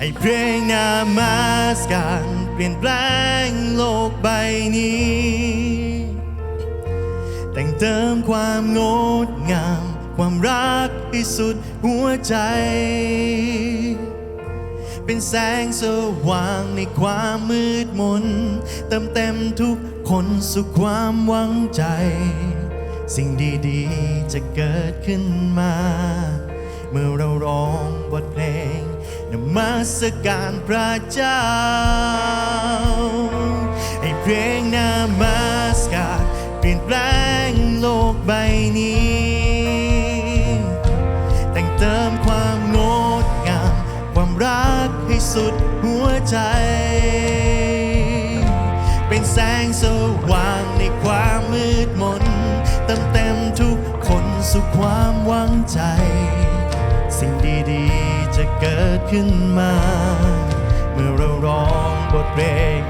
ให้เพลงนามาสการเปลี่ยนแปลงโลกใบนี้ แต่งเติมความงดงาม ความรักให้สุดหัวใจ เป็นแสงสว่างในความมืดมน เติมเต็มทุกคนสุขความหวังใจ สิ่งดีๆจะเกิดขึ้นมา เมื่อเราร้องบทเพลง นมัสการพระเจ้า ให้เพลงนามัสการเปลี่ยนแปลงโลกใบนี้ แต่งเติมความงดงาม ความรักให้สุดหัวใจ เป็นแสงสว่างในความมืดมนเติมเต็มทุกคนสุขความหวังใจ จะเกิดขึ้นมา เมื่อเราร้องบทเพลง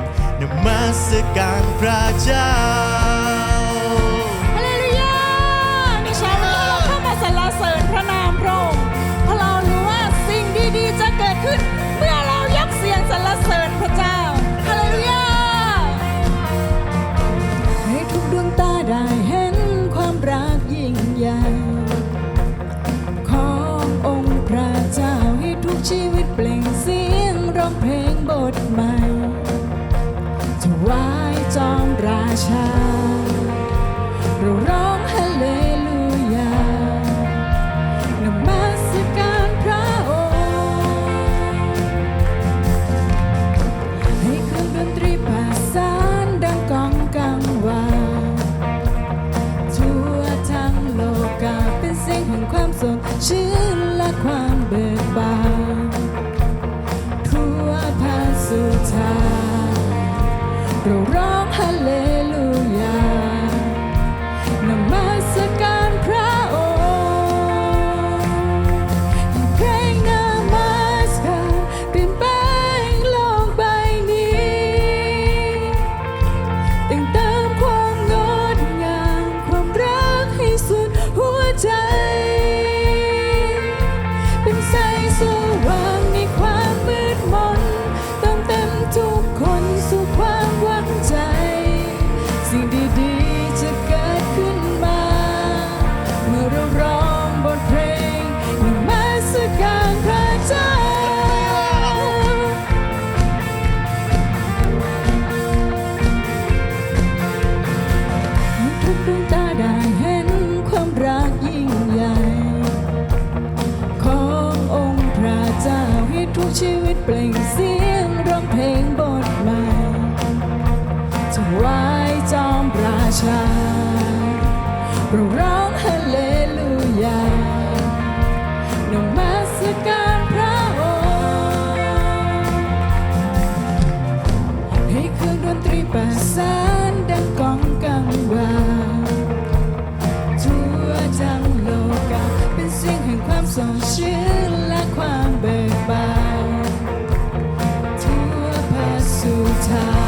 นมัสการพระเจ้า ลงบทใหม่ถวายจอมราชา เราร้องฮาเลลูยานมัสการพระองค์ให้เครื่องดนตรีประสานดังกองกังวานทั่วทั้งโลกาเป็นเสียงแห่งความสดชื่น ร้ ชีวิตเปล่งเสียงร้องเพลงบทใหม่ถวายจอมราชาเราร้องฮาเลลูยานมัสการพระองค์ให้ครื่อดนตรีประสานดังกองกังวานทั่วทั้งโลกเป็นเสียงแห่งความสงส time.